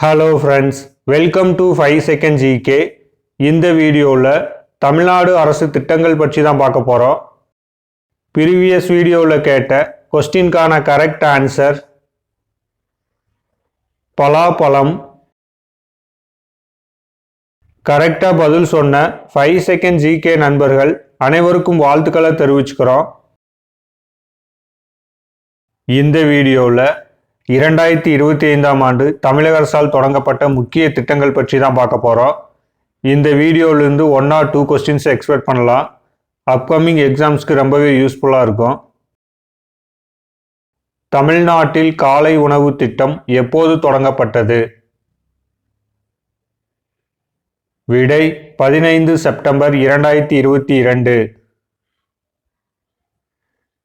Hello friends welcome to five second GK இந்த வீடியோவில் தமிழ்நாடு அரசு திட்டங்கள் பற்றி தான் பார்க்க போகிறோம் ப்ரீவியஸ் வீடியோவில் கேட்ட கொஸ்டின்கான கரெக்ட் ஆன்சர் பலாப்பழம். கரெக்டாக பதில் சொன்ன ஃபைவ் செகண்ட் ஜிகே நண்பர்கள் அனைவருக்கும் வாழ்த்துக்களை தெரிவிச்சுக்கிறோம். இந்த வீடியோவில் இரண்டாயிரத்தி இருபத்தி ஐந்தாம் ஆண்டு தமிழக அரசால் தொடங்கப்பட்ட முக்கிய திட்டங்கள் பற்றி தான் பார்க்க போகிறோம் இந்த வீடியோவிலேருந்து one or two questions expect பண்ணலாம். அப்கமிங் எக்ஸாம்ஸ்க்கு ரொம்பவே யூஸ்ஃபுல்லாக இருக்கும். தமிழ்நாட்டில் காலை உணவு திட்டம் எப்போது தொடங்கப்பட்டது? விடை பதினைந்து செப்டம்பர் இரண்டாயிரத்தி இருபத்தி இரண்டு.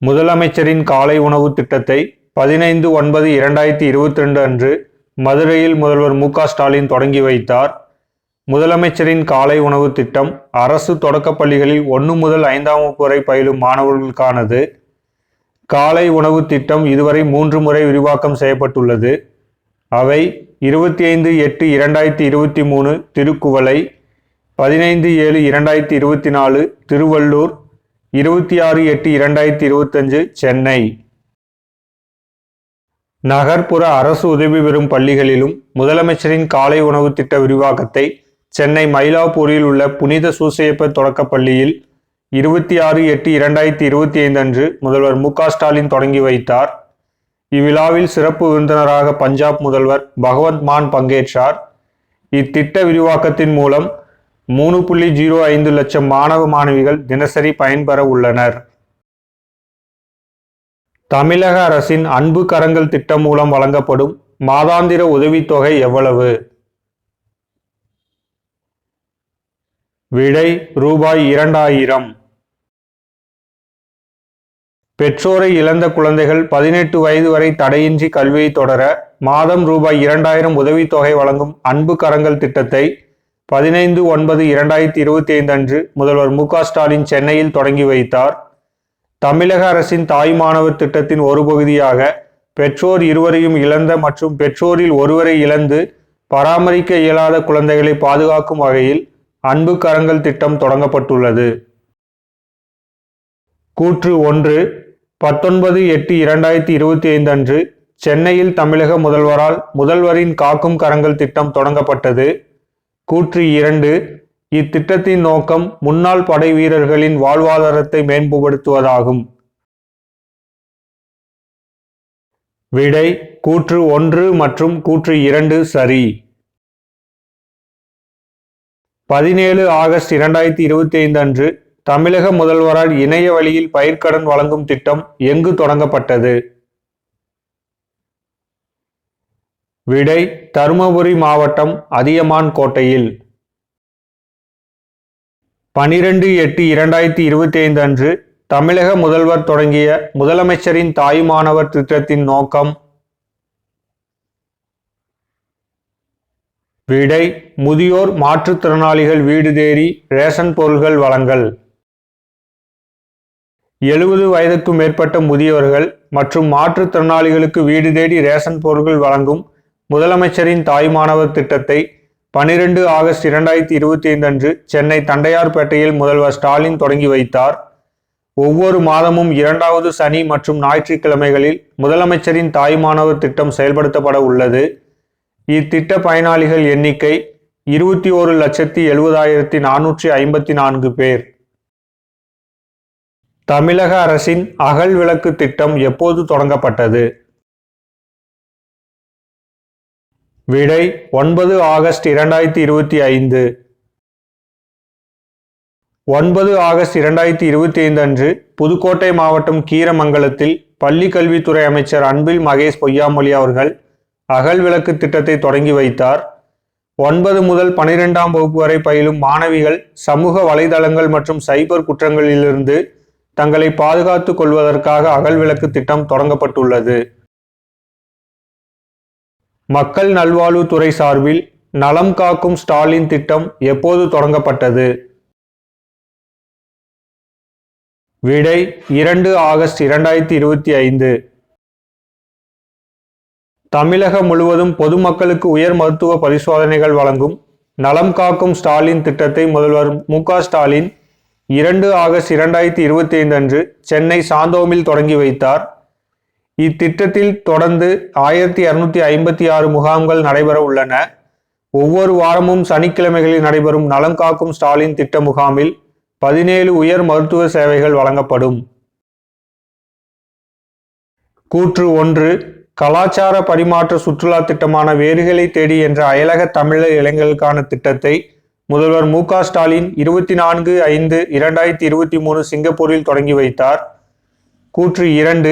முதலமைச்சரின் காலை உணவு திட்டத்தை பதினைந்து ஒன்பது இரண்டாயிரத்தி இருபத்தி ரெண்டு அன்று மதுரையில் முதல்வர் மு ஸ்டாலின் தொடங்கி வைத்தார். முதலமைச்சரின் காலை உணவு திட்டம் அரசு தொடக்கப் பள்ளிகளில் ஒன்று முதல் ஐந்தாம் வகுப்பு வரை பயிலும் மாணவர்களுக்கானது. காலை உணவு திட்டம் இதுவரை மூன்று முறை விரிவாக்கம் செய்யப்பட்டுள்ளது. அவை இருபத்தி ஐந்து எட்டு இரண்டாயிரத்தி இருபத்தி மூணு திருக்குவளை பதினைந்து ஏழு இரண்டாயிரத்தி இருபத்தி நாலு திருவள்ளூர் இருபத்தி ஆறு எட்டு இரண்டாயிரத்தி இருபத்தஞ்சு சென்னை. நகர்ப்புற அரசு உதவி பெறும் பள்ளிகளிலும் முதலமைச்சரின் காலை உணவு திட்ட விரிவாக்கத்தை சென்னை மயிலாப்பூரில் உள்ள புனித சூசையப்ப தொடக்கப் பள்ளியில் இருபத்தி ஆறு எட்டு இரண்டாயிரத்தி இருபத்தி ஐந்து அன்று முதல்வர் மு ஸ்டாலின் தொடங்கி வைத்தார். இவ்விழாவில் சிறப்பு விருந்தினராக பஞ்சாப் முதல்வர் பகவந்த் மான் பங்கேற்றார். இத்திட்ட விரிவாக்கத்தின் மூலம் மூணு புள்ளி ஜீரோ ஐந்து லட்சம் மாணவ மாணவிகள் தினசரி பயன்பெற உள்ளனர். தமிழக அரசின் அன்பு கரங்கள் திட்டம் மூலம் வழங்கப்படும் மாதாந்திர உதவித்தொகை எவ்வளவு? விடை ரூபாய் இரண்டாயிரம். பெற்றோரை இழந்த குழந்தைகள் பதினெட்டு வயது வரை தடையின்றி கல்வியை தொடர மாதம் ரூபாய் இரண்டாயிரம் உதவித்தொகை வழங்கும் அன்பு கரங்கள் திட்டத்தை பதினைந்து ஒன்பது இரண்டாயிரத்தி இருபத்தி ஐந்து அன்று முதல்வர் மு க ஸ்டாலின் சென்னையில் தொடங்கி வைத்தார். தமிழக அரசின் தாய் மாணவர் திட்டத்தின் ஒரு பகுதியாக பெற்றோர் இருவரையும் இழந்த மற்றும் பெற்றோரில் ஒருவரை இழந்து பராமரிக்க இயலாத குழந்தைகளை பாதுகாக்கும் வகையில் அன்பு கரங்கள் திட்டம் தொடங்கப்பட்டுள்ளது. கூற்று ஒன்று பத்தொன்பது எட்டு இரண்டாயிரத்தி இருபத்தி ஐந்து அன்று சென்னையில் தமிழக முதல்வரால் முதல்வரின் காக்கும் கரங்கள் திட்டம் தொடங்கப்பட்டது. கூற்று இரண்டு இத்திட்டத்தின் நோக்கம் முன்னாள் படை வீரர்களின் வாழ்வாதாரத்தை மேம்படுத்துவதாகும் விடை கூற்று ஒன்று மற்றும் கூற்று இரண்டு சரி. பதினேழு ஆகஸ்ட் இரண்டாயிரத்தி இருபத்தி ஐந்து அன்று தமிழக முதல்வரால் இணைய வழியில் பயிர்க்கடன் வழங்கும் திட்டம் எங்கு தொடங்கப்பட்டது? விடை தருமபுரி மாவட்டம் அதியமான் கோட்டையில். பனிரெண்டு எட்டு இரண்டாயிரத்தி இருபத்தி ஐந்து அன்று தமிழக முதல்வர் தொடங்கிய முதலமைச்சரின் தாய் மாணவர் திட்டத்தின் நோக்கம் விடை முதியோர் மாற்றுத்திறனாளிகள் வீடு தேடி ரேஷன் பொருள்கள் வழங்கல். எழுபது வயதுக்கும் மேற்பட்ட முதியவர்கள் மற்றும் மாற்றுத்திறனாளிகளுக்கு வீடு தேடி ரேஷன் பொருட்கள் வழங்கும் முதலமைச்சரின் தாய் மாணவர் திட்டத்தை பனிரெண்டு ஆகஸ்ட் இரண்டாயிரத்தி இருபத்தி ஐந்து அன்று சென்னை தண்டையார்பேட்டையில் முதல்வர் ஸ்டாலின் தொடங்கி வைத்தார். ஒவ்வொரு மாதமும் இரண்டாவது சனி மற்றும் ஞாயிற்றுக்கிழமைகளில் முதலமைச்சரின் தாய் மாணவர் திட்டம் செயல்படுத்தப்பட உள்ளது. இத்திட்ட பயனாளிகள் எண்ணிக்கை இருபத்தி ஓரு லட்சத்தி எழுபதாயிரத்தி நானூற்றி ஐம்பத்தி நான்கு பேர். தமிழக அரசின் அகல் விளக்கு திட்டம் எப்போது தொடங்கப்பட்டது? விடை ஒன்பது ஆகஸ்ட் இரண்டாயிரத்தி இருபத்தி ஐந்து. ஒன்பது ஆகஸ்ட் இரண்டாயிரத்தி இருபத்தி ஐந்து அன்று புதுக்கோட்டை மாவட்டம் கீரமங்கலத்தில் பள்ளி கல்வித்துறை அமைச்சர் அன்பில் மகேஷ் பொய்யாமொழி அவர்கள் அகல் விளக்கு திட்டத்தை தொடங்கி வைத்தார். ஒன்பது முதல் பனிரெண்டாம் வகுப்பு வரை பயிலும் மாணவிகள் சமூக வலைதளங்கள் மற்றும் சைபர் குற்றங்களிலிருந்து தங்களை பாதுகாத்துக் கொள்வதற்காக அகல் விளக்கு திட்டம் தொடங்கப்பட்டுள்ளது. மக்கள் நல்வாழ்வுத்துறை சார்பில் நலம் காக்கும் ஸ்டாலின் திட்டம் எப்போது தொடங்கப்பட்டது? விடை இரண்டு ஆகஸ்ட் இரண்டாயிரத்தி இருபத்தி ஐந்து. தமிழகம் முழுவதும் பொதுமக்களுக்கு உயர் மருத்துவ பரிசோதனைகள் வழங்கும் நலம் காக்கும் ஸ்டாலின் திட்டத்தை முதல்வர் மு ஸ்டாலின் இரண்டு ஆகஸ்ட் இரண்டாயிரத்தி இருபத்தி ஐந்து அன்று சென்னை சாந்தோமில் தொடங்கி வைத்தார். இத்திட்டத்தில் தொடர்ந்து ஆயிரத்தி அறுநூத்தி ஐம்பத்தி ஆறு முகாம்கள் நடைபெற உள்ளன. ஒவ்வொரு வாரமும் சனிக்கிழமைகளில் நடைபெறும் நலம் காக்கும் ஸ்டாலின் திட்ட முகாமில் பதினேழு உயர் மருத்துவ சேவைகள் வழங்கப்படும். கூற்று ஒன்று கலாச்சார பரிமாற்ற சுற்றுலா திட்டமான வேர்களை தேடி என்ற அயலக தமிழர் இளைஞர்களுக்கான திட்டத்தை முதல்வர் மு க ஸ்டாலின் இருபத்தி நான்கு ஐந்து இரண்டாயிரத்தி இருபத்தி மூணு சிங்கப்பூரில் தொடங்கி வைத்தார். கூற்று இரண்டு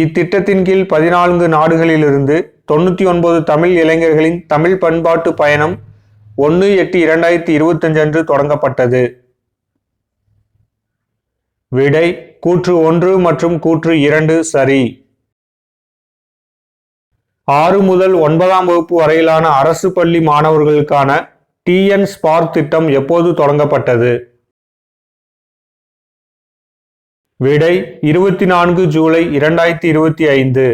இத்திட்டத்தின் கீழ் பதினான்கு நாடுகளிலிருந்து தொண்ணூற்றி ஒன்பது தமிழ் இளைஞர்களின் தமிழ் பண்பாட்டு பயணம் ஒன்று எட்டு இரண்டாயிரத்தி இருபத்தஞ்சு அன்று தொடங்கப்பட்டது. விடை கூற்று ஒன்று மற்றும் கூற்று இரண்டு சரி. ஆறு முதல் ஒன்பதாம் வகுப்பு வரையிலான அரசு பள்ளி மாணவர்களுக்கான டிஎன் ஸ்பார்க் திட்டம் எப்போது தொடங்கப்பட்டது? விடை இருபத்தி நான்கு ஜூலை இரண்டாயிரத்தி இருபத்தி ஐந்து.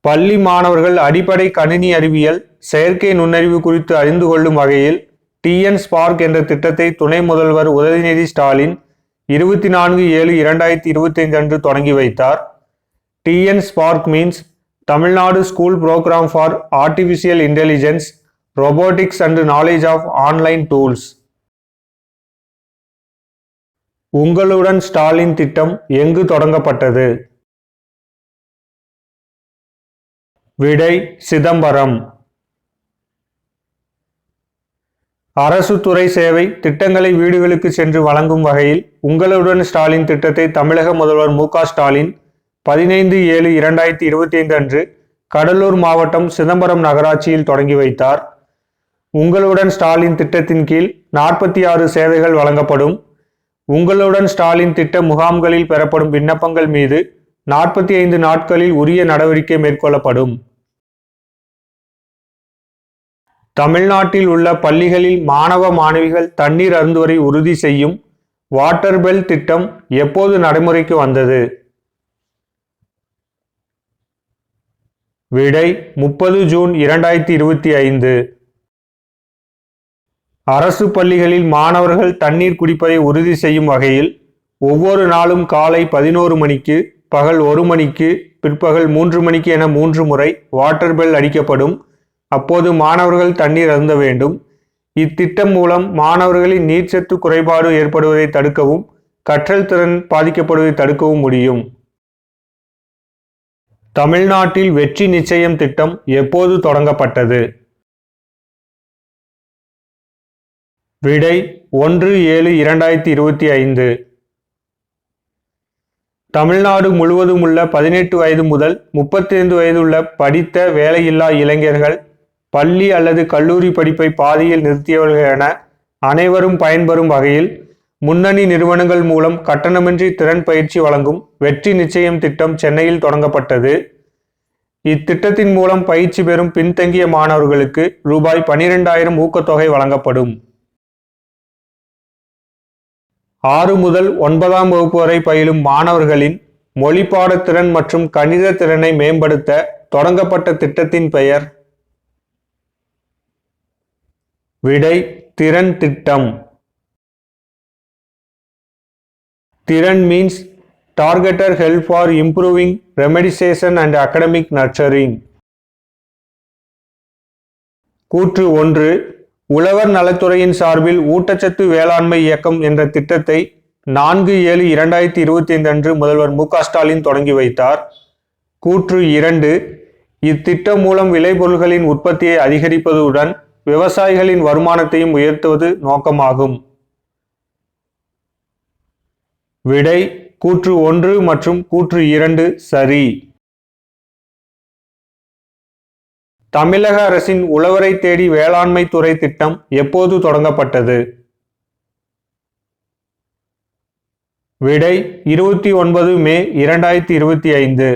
பள்ளி மாணவர்கள் அடிப்படை கணினி அறிவியல் செயற்கை நுண்ணறிவு குறித்து அறிந்து கொள்ளும் வகையில் டிஎன் ஸ்பார்க் என்ற திட்டத்தை துணை முதல்வர் உதயநிதி ஸ்டாலின் இருபத்தி நான்கு ஏழு இரண்டாயிரத்தி இருபத்தி ஐந்து அன்று தொடங்கி வைத்தார். TN spark means Tamil Nadu school programme for artificial intelligence robotics and knowledge of online tools உங்களுடன் ஸ்டாலின் திட்டம் எங்கு தொடங்கப்பட்டது? விடை சிதம்பரம். அரசு துறை சேவை திட்டங்களை வீடுகளுக்கு சென்று வழங்கும் வகையில் உங்களுடன் ஸ்டாலின் திட்டத்தை தமிழக முதல்வர் மு ஸ்டாலின் பதினைந்து ஏழு இரண்டாயிரத்தி இருபத்தி ஐந்து அன்று கடலூர் மாவட்டம் சிதம்பரம் நகராட்சியில் தொடங்கி வைத்தார். உங்களுடன் ஸ்டாலின் திட்டத்தின் கீழ் நாற்பத்தி ஆறு சேவைகள் வழங்கப்படும். உங்களுடன் ஸ்டாலின் திட்ட முகாம்களில் பெறப்படும் விண்ணப்பங்கள் மீது நாற்பத்தி ஐந்து நாட்களில் உரிய நடவடிக்கை மேற்கொள்ளப்படும். தமிழ்நாட்டில் உள்ள பள்ளிகளில் மாணவ மாணவிகள் தண்ணீர் அருந்துவரை உறுதி செய்யும் வாட்டர் பெல் திட்டம் எப்போது நடைமுறைக்கு வந்தது? விடை முப்பது ஜூன் இரண்டாயிரத்தி இருபத்தி ஐந்து. அரசு பள்ளிகளில் மாணவர்கள் தண்ணீர் குடிப்பதை உறுதி செய்யும் வகையில் ஒவ்வொரு நாளும் காலை பதினோரு மணிக்கு பகல் ஒரு மணிக்கு பிற்பகல் மூன்று மணிக்கு என மூன்று முறை வாட்டர் பெல் அடிக்கப்படும். அப்போது மாணவர்கள் தண்ணீர் அருந்த வேண்டும். இத்திட்டம் மூலம் மாணவர்களின் நீர்ச்சத்து குறைபாடு ஏற்படுவதை தடுக்கவும் கற்றல் திறன் பாதிக்கப்படுவதை தடுக்கவும் முடியும். தமிழ்நாட்டில் வெற்றி நிச்சயம் திட்டம் எப்போது தொடங்கப்பட்டது? விடை ஒன்று ஏழு இரண்டாயிரத்தி இருபத்தி ஐந்து. தமிழ்நாடு முழுவதும் உள்ள பதினெட்டு வயது முதல் முப்பத்தி ஐந்து வயது உள்ள படித்த வேலையில்லா இளைஞர்கள் பள்ளி அல்லது கல்லூரி படிப்பை பாதியில் நிறுத்தியவர்கள் என அனைவரும் பயன்பெறும் வகையில் முன்னணி நிறுவனங்கள் மூலம் கட்டணமின்றி திறன் பயிற்சி வழங்கும் வெற்றி நிச்சயம் திட்டம் சென்னையில் தொடங்கப்பட்டது. இத்திட்டத்தின் மூலம் பயிற்சி பெறும் பின்தங்கிய மாணவர்களுக்கு ரூபாய் பனிரெண்டாயிரம் ஊக்கத்தொகை வழங்கப்படும். ஆறு முதல் ஒன்பதாம் வகுப்பு வரை பயிலும் மாணவர்களின் மொழிப்பாடத்திறன் மற்றும் கணித திறனை மேம்படுத்த தொடங்கப்பட்ட திட்டத்தின் பெயர் விடை திறன் திட்டம். திறன் means targeted help for improving remediation and academic nurturing கூற்று ஒன்று உழவர் நலத்துறையின் சார்பில் ஊட்டச்சத்து வேளாண்மை இயக்கம் என்ற திட்டத்தை நான்கு ஏழு இரண்டாயிரத்தி இருபத்தி ஐந்து அன்று முதல்வர் மு க ஸ்டாலின் தொடங்கி வைத்தார். கூற்று இரண்டு இத்திட்டம் மூலம் விளைபொருள்களின் உற்பத்தியை அதிகரிப்பதுடன் விவசாயிகளின் வருமானத்தையும் உயர்த்துவது நோக்கமாகும். விடை கூற்று ஒன்று மற்றும் கூற்று இரண்டு சரி. தமிழக அரசின் உழவரை தேடி வேளாண்மை துறை திட்டம் எப்போது தொடங்கப்பட்டது? விடை இருபத்தி ஒன்பது மே இரண்டாயிரத்தி இருபத்தி ஐந்து.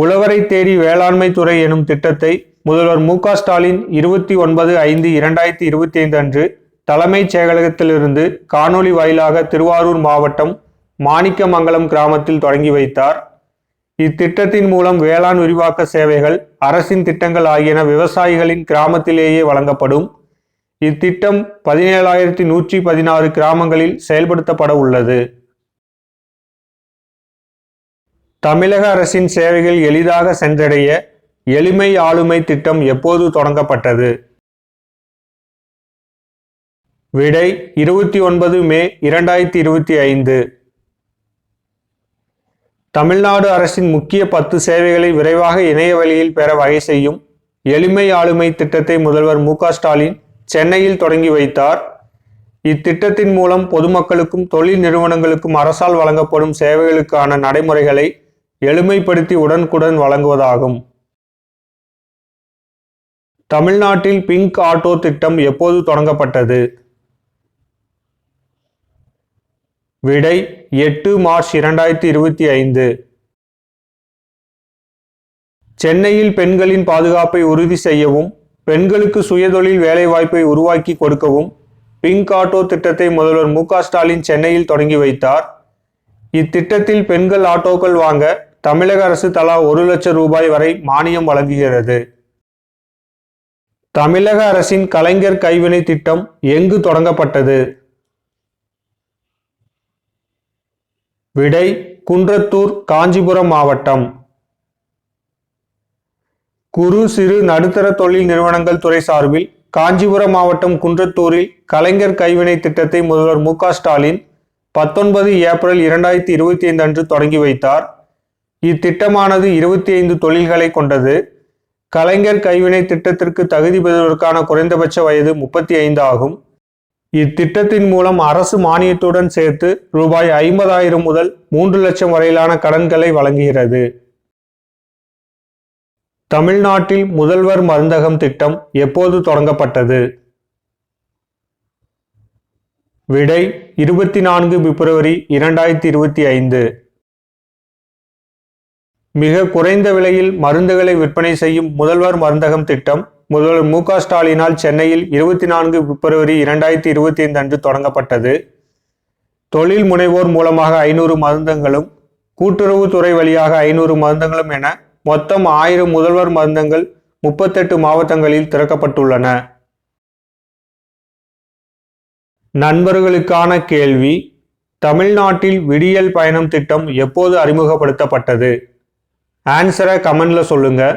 உழவரை தேடி வேளாண்மை துறை எனும் திட்டத்தை முதல்வர் மு க ஸ்டாலின் இருபத்தி ஒன்பது ஐந்து இரண்டாயிரத்தி இருபத்தி ஐந்து அன்று தலைமைச் செயலகத்திலிருந்து காணொலி வாயிலாக திருவாரூர் மாவட்டம் மாணிக்கமங்கலம் கிராமத்தில் தொடங்கி வைத்தார். இத்திட்டத்தின் மூலம் வேளாண் விரிவாக்க சேவைகள் அரசின் திட்டங்கள் ஆகியன விவசாயிகளின் கிராமத்திலேயே வழங்கப்படும். இத்திட்டம் பதினேழாயிரத்தி நூற்றி பதினாறு கிராமங்களில் செயல்படுத்தப்பட உள்ளது. தமிழக அரசின் சேவைகள் எளிதாக சென்றடைய எளிமை ஆளுமை திட்டம் எப்போது தொடங்கப்பட்டது? விடை இருபத்தி ஒன்பது மே இரண்டாயிரத்தி இருபத்தி ஐந்து. தமிழ்நாடு அரசின் முக்கிய பத்து சேவைகளை விரைவாக இணைய வழியில் பெற வகை செய்யும் எளிமை ஆளுமை திட்டத்தை முதல்வர் மு ஸ்டாலின் சென்னையில் தொடங்கி வைத்தார். இத்திட்டத்தின் மூலம் பொதுமக்களுக்கும் தொழில் நிறுவனங்களுக்கும் அரசால் வழங்கப்படும் சேவைகளுக்கான நடைமுறைகளை எளிமைப்படுத்தி உடனுக்குடன் வழங்குவதாகும். தமிழ்நாட்டில் பிங்க் ஆட்டோ திட்டம் எப்போது தொடங்கப்பட்டது? விடை எட்டு மார்ச் இரண்டாயிரத்தி இருபத்தி ஐந்து. சென்னையில் பெண்களின் பாதுகாப்பை உறுதி செய்யவும் பெண்களுக்கு சுயதொழில் வேலைவாய்ப்பை உருவாக்கி கொடுக்கவும் பிங்க் ஆட்டோ திட்டத்தை முதல்வர் மு ஸ்டாலின் சென்னையில் தொடங்கி வைத்தார். இத்திட்டத்தில் பெண்கள் ஆட்டோக்கள் வாங்க தமிழக அரசு தலா ஒரு லட்சம் ரூபாய் வரை மானியம் வழங்குகிறது. தமிழக அரசின் கலைஞர் கைவினை திட்டம் எங்கு தொடங்கப்பட்டது? விடை குன்றத்தூர் காஞ்சிபுரம் மாவட்டம். குறு சிறு நடுத்தர தொழில் நிறுவனங்கள் துறை சார்பில் காஞ்சிபுரம் மாவட்டம் குன்றத்தூரில் கலைஞர் கைவினை திட்டத்தை முதல்வர் மு ஸ்டாலின் பத்தொன்பது ஏப்ரல் இரண்டாயிரத்தி இருபத்தி ஐந்து அன்று தொடங்கி வைத்தார். இத்திட்டமானது இருபத்தி ஐந்து தொழில்களை கொண்டது. கலைஞர் கைவினை திட்டத்திற்கு தகுதி பெறுவதற்கான குறைந்தபட்ச வயது முப்பத்தி ஐந்து ஆகும். இத்திட்டத்தின் மூலம் அரசு மானியத்துடன் சேர்த்து ரூபாய் ஐம்பதாயிரம் முதல் மூன்று லட்சம் வரையிலான கடன்களை வழங்குகிறது. தமிழ்நாட்டில் முதல்வர் மருந்தகம் திட்டம் எப்போது தொடங்கப்பட்டது? விடை இருபத்தி நான்கு பிப்ரவரி இரண்டாயிரத்தி இருபத்தி ஐந்து. மிக குறைந்த விலையில் மருந்துகளை விற்பனை செய்யும் முதல்வர் மருந்தகம் திட்டம் முதல்வர் மு க ஸ்டாலினால் சென்னையில் இருபத்தி நான்கு பிப்ரவரி இரண்டாயிரத்தி இருபத்தி ஐந்து அன்று தொடங்கப்பட்டது. தொழில் முனைவோர் மூலமாக ஐநூறு மருந்தங்களும் கூட்டுறவுத்துறை வழியாக ஐநூறு மருந்தங்களும் என மொத்தம் ஆயிரம் முதல்வர் மருந்தங்கள் முப்பத்தெட்டு மாவட்டங்களில் திறக்கப்பட்டுள்ளன. நண்பர்களுக்கான கேள்வி தமிழ்நாட்டில் விடியல் பயணம் திட்டம் எப்போது அறிமுகப்படுத்தப்பட்டது? ஆன்சரை கமெண்ட்ல சொல்லுங்கள்